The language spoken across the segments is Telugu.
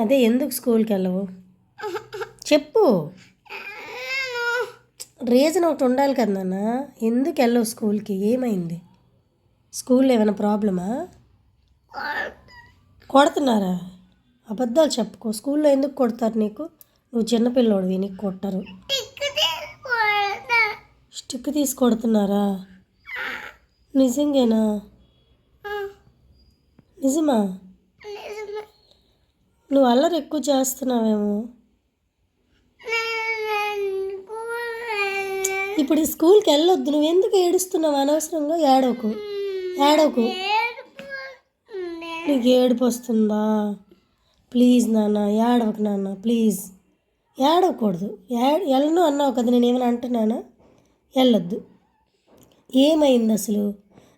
అదే ఎందుకు స్కూల్కి వెళ్ళవు? చెప్పు. రీజన్ ఒకటి ఉండాలి కదా నాన్న. ఎందుకు వెళ్ళవు స్కూల్కి? ఏమైంది? స్కూల్లో ఏమైనా ప్రాబ్లమా? కొడుతున్నారా? అబద్ధాలు చెప్పుకో. స్కూల్లో ఎందుకు కొడతారు నీకు? నువ్వు చిన్నపిల్లోడివి నీకు కొట్టరు. స్టిక్ తీసి కొడుతున్నారా? నిజంగానా? నిజమా? నువ్వు అల్లరి ఎక్కువ చేస్తున్నావేమో. ఇప్పుడు స్కూల్కి వెళ్ళొద్దు నువ్వు ఎందుకు ఏడుస్తున్నావు అనవసరంగా? ఏడవకు. ఏడవకు. నీకు ఏడుపు వస్తుందా? ప్లీజ్ నాన్న ఏడవకు నాన్న ప్లీజ్. ఏడవకూడదు. వెళ్ళను అన్నావు కదా నేను ఏమైనా అంటున్నానా? వెళ్ళొద్దు. ఏమైంది అసలు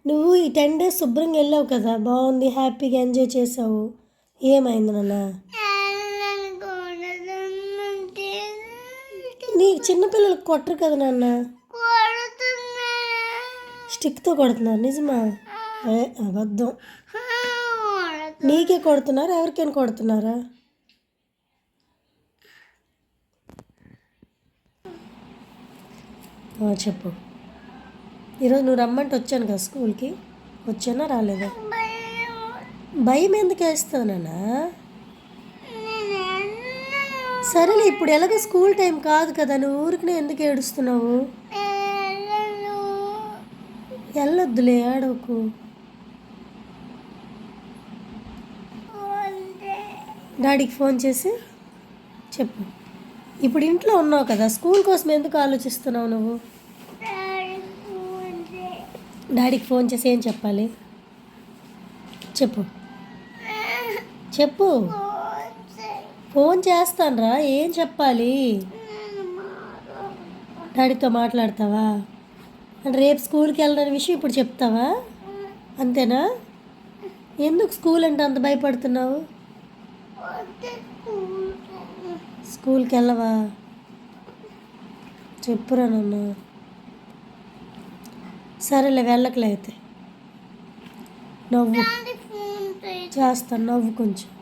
నువ్వు ఈ టెన్ డేస్ శుభ్రంగా వెళ్ళావు కదా బాగుంది హ్యాపీగా ఎంజాయ్ చేసావు. ఏమైంది నాన్న? నీ చిన్నపిల్లలకు కొట్టరు కదా నాన్న? స్టిక్తో కొడుతున్నారు నిజమా? ఏ అబద్ధం. నీకే కొడుతున్నారా ఎవరికైనా కొడుతున్నారా? చెప్పు. ఈరోజు నువ్వు రమ్మంటే వచ్చాను కదా స్కూల్కి? వచ్చానా రాలేదా? భయం ఎందుకు వేస్తావునా సరేలే ఇప్పుడు ఎలాగో స్కూల్ టైం కాదు కదా నువ్వు ఊరికి ఎందుకు ఏడుస్తున్నావు? వెళ్ళొద్దులే ఆడవకు డాడీకి ఫోన్ చేసి చెప్పు. ఇప్పుడు ఇంట్లో ఉన్నావు కదా స్కూల్ కోసం ఎందుకు ఆలోచిస్తున్నావు నువ్వు? డాడీకి ఫోన్ చేసి ఏం చెప్పాలి? చెప్పు. చెప్పు. ఫోన్ చేస్తానురా ఏం చెప్పాలి? డాడీతో మాట్లాడతావా? అంటే రేపు స్కూల్కి వెళ్ళడానికి విషయం ఇప్పుడు చెప్తావా? అంతేనా? ఎందుకు స్కూల్ అంటే అంత భయపడుతున్నావు? స్కూల్కి వెళ్ళవా? చెప్పురా నాన్న. సరేలే వెళ్ళకలే అయితే. నవ్వు. చేస్తాను నవ్వు కొంచెం.